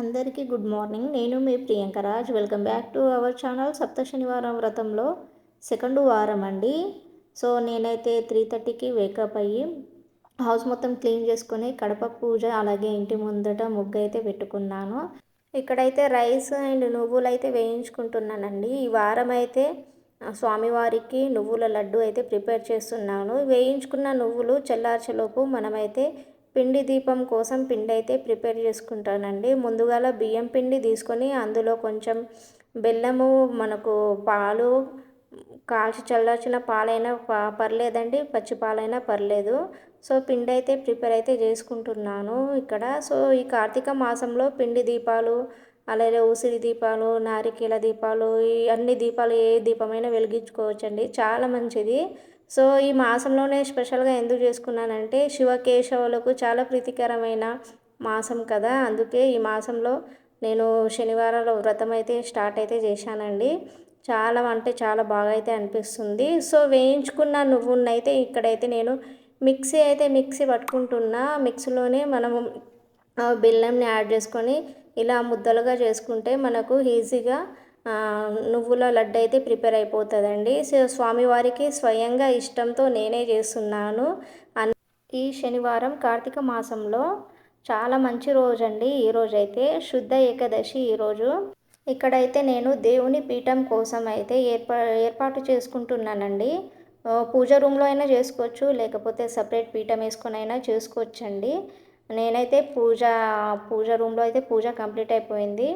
అందరికీ good morning. నేను మీ Priyanka Raj. Welcome back to our channel సప్త శనివారం వ్రతంలో సెకండ్ వారం అండి. సో నేనైతే త్రీ థర్టీకి వేకప్ అయ్యి హౌస్ మొత్తం క్లీన్ చేసుకొని కడప పూజ అలాగే ఇంటి ముందట ముగ్గు అయితే పెట్టుకున్నాను. ఇక్కడైతే రైస్ అండ్ నువ్వులు అయితే వేయించుకుంటున్నానండి. ఈ వారం అయితే స్వామివారికి నువ్వుల లడ్డు అయితే ప్రిపేర్ చేస్తున్నాను. వేయించుకున్న నువ్వులు చల్లార్చలోపు మనమైతే పిండి దీపం కోసం పిండి అయితే ప్రిపేర్ చేసుకుంటానండి. ముందుగాల బియ్యం పిండి తీసుకొని అందులో కొంచెం బెల్లము మనకు పాలు కాల్చి చల్లార్చిన పాలైనా పర్లేదండి పచ్చి పాలైనా పర్లేదు. సో పిండి అయితే ప్రిపేర్ అయితే చేసుకుంటున్నాను ఇక్కడ. సో ఈ కార్తీక మాసంలో పిండి దీపాలు అలాగే ఉసిరి దీపాలు నారికేల దీపాలు ఈ అన్ని దీపాలు ఏ దీపమైనా వెలిగించుకోవచ్చండి. చాలా మంచిది. సో ఈ మాసంలోనే స్పెషల్గా ఎందుకు చేసుకున్నానంటే శివకేశవులకు చాలా ప్రీతికరమైన మాసం కదా. అందుకే ఈ మాసంలో నేను శనివారాల వ్రతం అయితే స్టార్ట్ అయితే చేశానండి. చాలా అంటే చాలా బాగా అయితే అనిపిస్తుంది. సో వేయించుకున్న నువ్వున్నైతే ఇక్కడైతే నేను మిక్సీ అయితే మిక్సీ పట్టుకుంటున్నా. మిక్సీలోనే మనము బెల్లంని యాడ్ చేసుకొని ఇలా ముద్దలుగా చేసుకుంటే మనకు ఈజీగా నువ్వుల లడ్డు అయితే ప్రిపేర్ అయిపోతుందండి. సో స్వామివారికి స్వయంగా ఇష్టంతో నేనే చేస్తున్నాను. ఈ శనివారం కార్తీక మాసంలో చాలా మంచి రోజు అండి ఈరోజు అయితే శుద్ధ ఏకాదశి ఈరోజు ఇక్కడైతే నేను దేవుని పీఠం కోసం అయితే ఏర్పా ఏర్పాటు చేసుకుంటున్నానండి. పూజ రూమ్లో అయినా చేసుకోవచ్చు లేకపోతే సపరేట్ పీఠం వేసుకొని అయినా చేసుకోవచ్చండి. నేనైతే పూజ పూజ రూమ్లో అయితే పూజ కంప్లీట్ అయిపోయింది.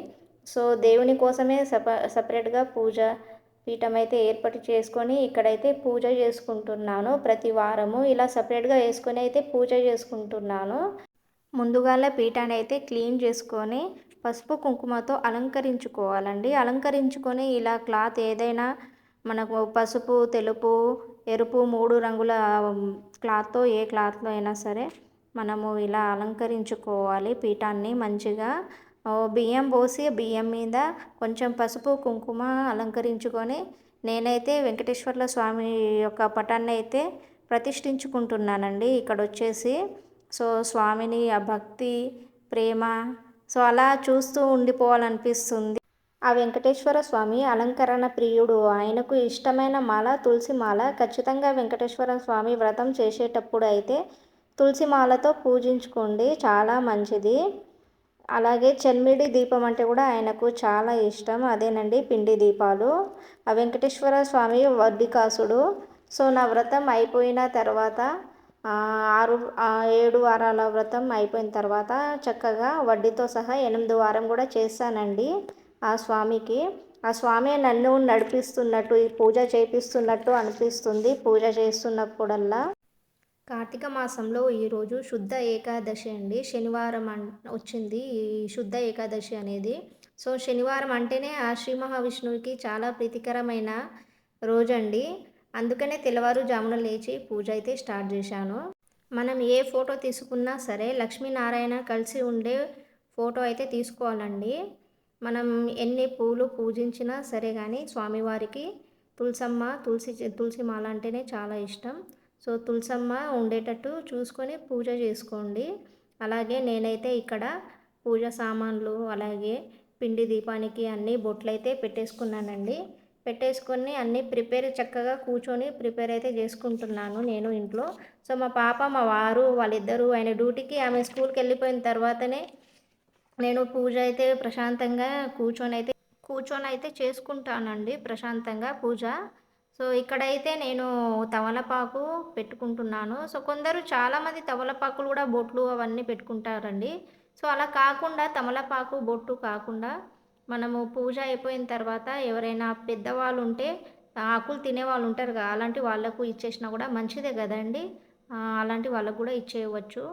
సో దేవుని కోసమే సప సపరేట్గా పూజ పీఠం అయితే ఏర్పాటు చేసుకొని ఇక్కడైతే పూజ చేసుకుంటున్నాను ప్రతి వారము. ఇలా సపరేట్గా వేసుకొని అయితే పూజ చేసుకుంటున్నాను. ముందుగాల పీఠాన్ని అయితే క్లీన్ చేసుకొని పసుపు కుంకుమతో అలంకరించుకోవాలండి. అలంకరించుకొని ఇలా క్లాత్ ఏదైనా మనకు పసుపు తెలుపు ఎరుపు మూడు రంగుల క్లాత్తో ఏ క్లాత్లో అయినా సరే మనము ఇలా అలంకరించుకోవాలి పీఠాన్ని మంచిగా. బియ్యం పోసి బియ్యం మీద కొంచెం పసుపు కుంకుమ అలంకరించుకొని నేనైతే వెంకటేశ్వర్ల స్వామి యొక్క పటాన్ని అయితే ప్రతిష్ఠించుకుంటున్నానండి. ఇక్కడ వచ్చేసి సో స్వామిని ఆ భక్తి ప్రేమ సో అలా చూస్తూ ఉండిపోవాలనిపిస్తుంది. ఆ వెంకటేశ్వర స్వామి అలంకరణ ప్రియుడు. ఆయనకు ఇష్టమైన మాల తులసి మాల. ఖచ్చితంగా వెంకటేశ్వర స్వామి వ్రతం చేసేటప్పుడు అయితే తులసి మాలతో పూజించుకోండి. చాలా మంచిది. అలాగే చెన్మిడి దీపం అంటే కూడా ఆయనకు చాలా ఇష్టం. అదేనండి పిండి దీపాలు. ఆ వెంకటేశ్వర స్వామి వడ్డికాసుడు. సో నా వ్రతం అయిపోయిన తర్వాత ఆరు ఏడు వారాల వ్రతం అయిపోయిన తర్వాత చక్కగా వడ్డీతో సహా ఎనిమిది వారం కూడా చేశానండి ఆ స్వామికి. ఆ స్వామి నన్ను నడిపిస్తున్నట్టు ఈ పూజ చేపిస్తున్నట్టు అనిపిస్తుంది. పూజ చేస్తున్నప్పుడల్లా కార్తీక మాసంలో ఈరోజు శుద్ధ ఏకాదశి అండి. శనివారం వచ్చింది ఈ శుద్ధ ఏకాదశి అనేది. సో శనివారం అంటేనే ఆ శ్రీ మహావిష్ణువుకి చాలా ప్రీతికరమైన రోజండి. అందుకనే తెల్లవారుజామున లేచి పూజ అయితే స్టార్ట్ చేశాను. మనం ఏ ఫోటో తీసుకున్నా సరే లక్ష్మీనారాయణ కలిసి ఉండే ఫోటో అయితే తీసుకోవాలండి. మనం ఎన్ని పూలు పూజించినా సరే కానీ స్వామివారికి తులసమ్మ తులసి తులసి మాల అంటేనే చాలా ఇష్టం. సో తులసమ్మ ఉండేటట్టు చూసుకొని పూజ చేసుకోండి. అలాగే నేనైతే ఇక్కడ పూజ సామాన్లు అలాగే పిండి దీపానికి అన్ని బొట్లయితే పెట్టేసుకున్నానండి. పెట్టేసుకొని అన్నీ ప్రిపేర్ చక్కగా కూర్చొని ప్రిపేర్ అయితే చేసుకుంటున్నాను నేను ఇంట్లో. సో మా పాప మా వారు వాళ్ళిద్దరూ ఆయన డ్యూటీకి ఆమె స్కూల్కి వెళ్ళిపోయిన తర్వాతనే నేను పూజ అయితే ప్రశాంతంగా కూర్చొని అయితే కూర్చొని అయితే చేసుకుంటానండి ప్రశాంతంగా పూజ. సో ఇక్కడైతే నేను తమలపాకు పెట్టుకుంటున్నాను. సో కొందరు చాలామంది తమలపాకులు కూడా బొట్లు అవన్నీ పెట్టుకుంటారండి. సో అలా కాకుండా తమలపాకు బొట్టు కాకుండా మనము పూజ అయిపోయిన తర్వాత ఎవరైనా పెద్దవాళ్ళు ఉంటే ఆకులు తినే వాళ్ళు ఉంటారు కదా అలాంటి వాళ్ళకు ఇచ్చేసినా కూడా మంచిదే కదండి. అలాంటి వాళ్ళకు కూడా ఇచ్చేయవచ్చు.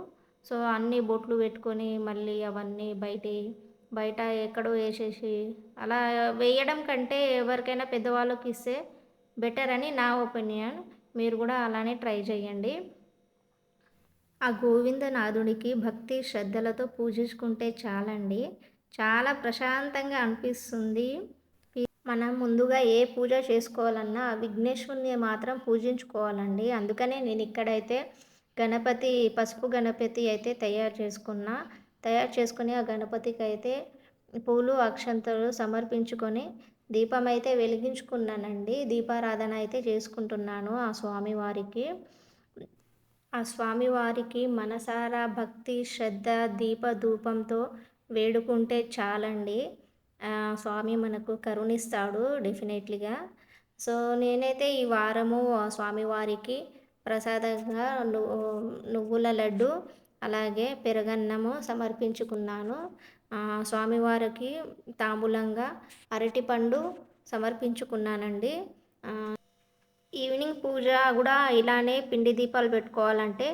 సో అన్ని బొట్లు పెట్టుకొని మళ్ళీ అవన్నీ బయట బయట ఎక్కడో వేసేసి అలా వేయడం కంటే ఎవరికైనా పెద్దవాళ్ళకి ఇస్తే బెటర్ అని నా ఒపీనియన్. మీరు కూడా అలానే ట్రై చేయండి. ఆ గోవిందనాథుడికి భక్తి శ్రద్ధలతో పూజించుకుంటే చాలండి. చాలా ప్రశాంతంగా అనిపిస్తుంది. మనం ముందుగా ఏ పూజ చేసుకోవాలన్నా విఘ్నేశ్వరుని మాత్రం పూజించుకోవాలండి. అందుకనే నేను ఇక్కడైతే గణపతి పసుపు గణపతి అయితే తయారు చేసుకున్నా తయారు చేసుకుని ఆ గణపతికి అయితే పూలు అక్షంతలు సమర్పించుకొని దీపం అయితే వెలిగించుకున్నానండి. దీపారాధన అయితే చేసుకుంటున్నాను ఆ స్వామివారికి. ఆ స్వామివారికి మనసారా భక్తి శ్రద్ధ దీప ధూపంతో వేడుకుంటే చాలండి. స్వామి మనకు కరుణిస్తాడు డెఫినెట్లీగా. సో నేనైతే ఈ వారము స్వామివారికి ప్రసాదంగా నువ్వుల లడ్డు అలాగే పెరగన్నము సమర్పించుకున్నాను. స్వామివారికి తాంబూలంగా అరటిపండు సమర్పించుకున్నానండి. ఈవినింగ్ పూజ కూడా ఇలానే పిండి దీపాలు పెట్టుకోవాలంటే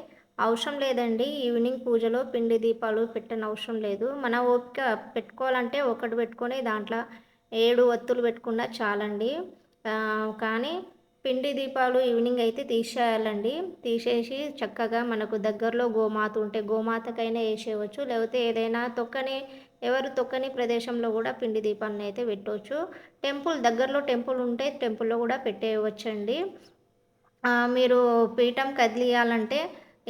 అవసరం లేదండి. ఈవినింగ్ పూజలో పిండి దీపాలు పెట్టని అవసరం లేదు. మన ఓపిక పెట్టుకోవాలంటే ఒకటి పెట్టుకొని దాంట్లో ఏడు ఒత్తులు పెట్టుకున్నా చాలండి. కానీ పిండి దీపాలు ఈవినింగ్ అయితే తీసేయాలండి. తీసేసి చక్కగా మనకు దగ్గరలో గోమాత ఉంటే గోమాతకైనా వేసేయవచ్చు. లేకపోతే ఏదైనా తొక్కని ఎవరు తొక్కని ప్రదేశంలో కూడా పిండి దీపాన్ని అయితే పెట్టవచ్చు టెంపుల్ దగ్గరలో టెంపుల్ ఉంటే టెంపుల్లో కూడా పెట్టేయవచ్చండి. మీరు పీఠం కదిలియాలంటే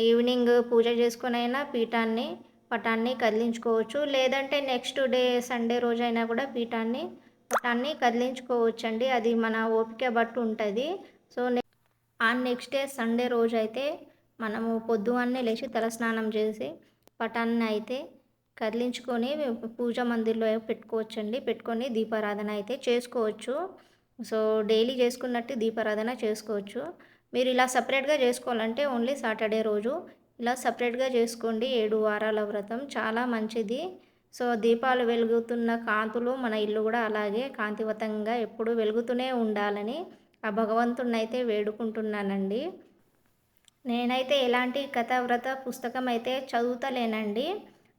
ఈవినింగ్ పూజ చేసుకునైనా పీఠాన్ని పటాన్ని కదిలించుకోవచ్చు. లేదంటే నెక్స్ట్ డే సండే రోజైనా కూడా పీఠాన్ని పటాన్ని కదిలించుకోవచ్చండి. అది మన ఓపిక బట్టి ఉంటుంది. సో ఆ నెక్స్ట్ డే సండే రోజు అయితే మనము పొద్దున్నే లేచి తలస్నానం చేసి పటాన్ని అయితే కదిలించుకొని పూజ మందిర్లో పెట్టుకోవచ్చండి. పెట్టుకొని దీపారాధన అయితే చేసుకోవచ్చు. సో డైలీ చేసుకున్నట్టు దీపారాధన చేసుకోవచ్చు. మీరు ఇలా సపరేట్గా చేసుకోవాలంటే ఓన్లీ సాటర్డే రోజు ఇలా సపరేట్గా చేసుకోండి. ఏడు వారాల వ్రతం చాలా మంచిది. సో దీపాలు వెలుగుతున్న కాంతులు మన ఇల్లు కూడా అలాగే కాంతివతంగా ఎప్పుడు వెలుగుతూనే ఉండాలని ఆ భగవంతుడిని అయితే వేడుకుంటున్నానండి. నేనైతే ఎలాంటి కథావ్రత పుస్తకం అయితే చదువుతలేనండి.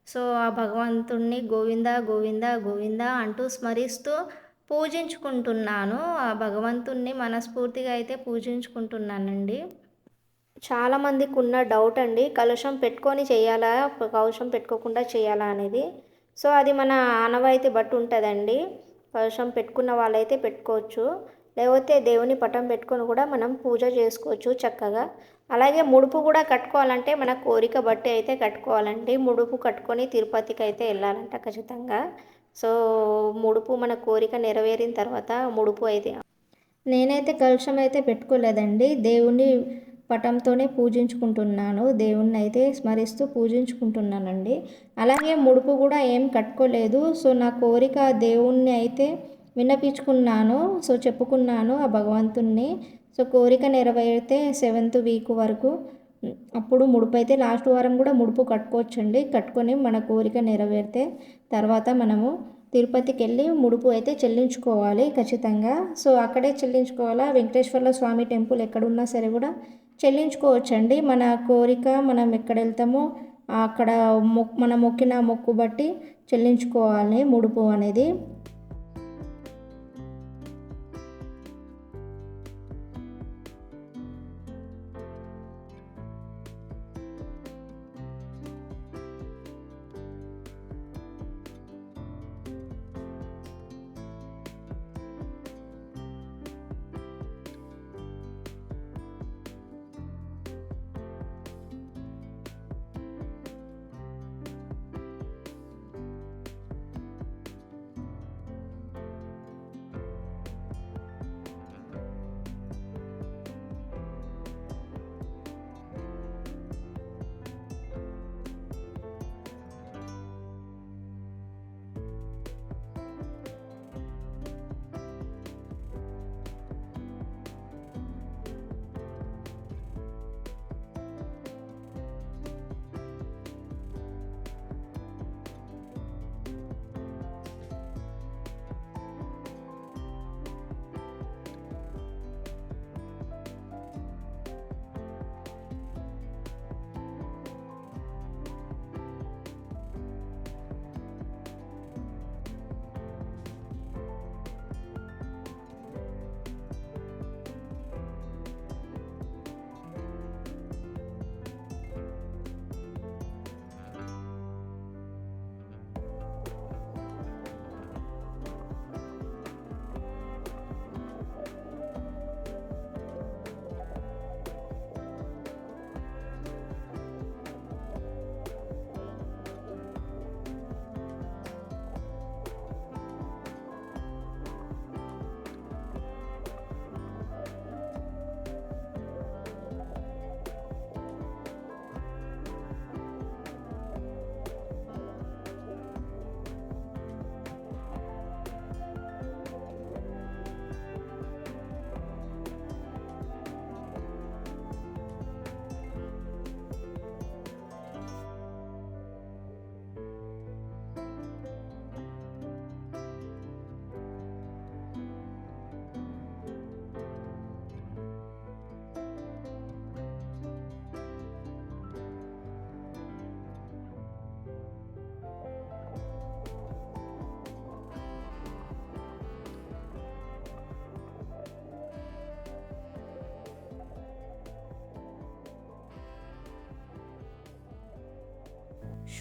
సో ఆ భగవంతుణ్ణి గోవింద గోవింద గోవింద అంటూ స్మరిస్తూ పూజించుకుంటున్నాను. ఆ భగవంతుణ్ణి మనస్ఫూర్తిగా అయితే పూజించుకుంటున్నానండి. చాలామందికి ఉన్న డౌట్ అండి కలుషం పెట్టుకొని చేయాలా కలుషం పెట్టుకోకుండా చేయాలా అనేది. సో అది మన ఆనవాయితీ బట్టి ఉంటుందండి. కలుషం పెట్టుకున్న వాళ్ళైతే పెట్టుకోవచ్చు. లేకపోతే దేవుని పటం పెట్టుకొని కూడా మనం పూజ చేసుకోవచ్చు చక్కగా. అలాగే ముడుపు కూడా కట్టుకోవాలంటే మన కోరిక బట్టి అయితే కట్టుకోవాలండి. ముడుపు కట్టుకొని తిరుపతికి అయితే వెళ్ళాలంట ఖచ్చితంగా. సో ముడుపు మన కోరిక నెరవేరిన తర్వాత ముడుపు అయితే. నేనైతే కలుషం అయితే పెట్టుకోలేదండి. దేవుని పటంతోనే పూజించుకుంటున్నాను. దేవుణ్ణి అయితే స్మరిస్తూ పూజించుకుంటున్నానండి. అలాగే ముడుపు కూడా ఏం కట్టుకోలేదు. సో నా కోరిక దేవుణ్ణి అయితే విన్నపించుకున్నాను సో చెప్పుకున్నాను ఆ భగవంతుణ్ణి. సో కోరిక నెరవేరితే సెవెంత్ వీక్ వరకు అప్పుడు ముడుపు అయితే లాస్ట్ వారం కూడా ముడుపు కట్టుకోవచ్చండి. కట్టుకొని మన కోరిక నెరవేరితే తర్వాత మనము తిరుపతికి వెళ్ళి ముడుపు అయితే చెల్లించుకోవాలి ఖచ్చితంగా. సో అక్కడే చెల్లించుకోవాలా? వెంకటేశ్వర్ల స్వామి టెంపుల్ ఎక్కడున్నా సరే కూడా చెల్లించుకోవచ్చండి. మన కోరిక మనం ఎక్కడ వెళ్తామో అక్కడ మొక్ మన మొక్కిన మొక్కు బట్టి చెల్లించుకోవాలి ముడుపు అనేది.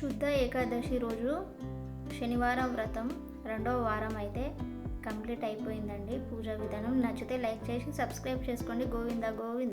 శుద్ధ ఏకాదశి రోజు శనివారం వ్రతం రెండవ వారం అయితే కంప్లీట్ అయిపోయిందండి. పూజా విధానం నచ్చితే లైక్ చేసి సబ్స్క్రైబ్ చేసుకోండి. గోవింద గోవింద.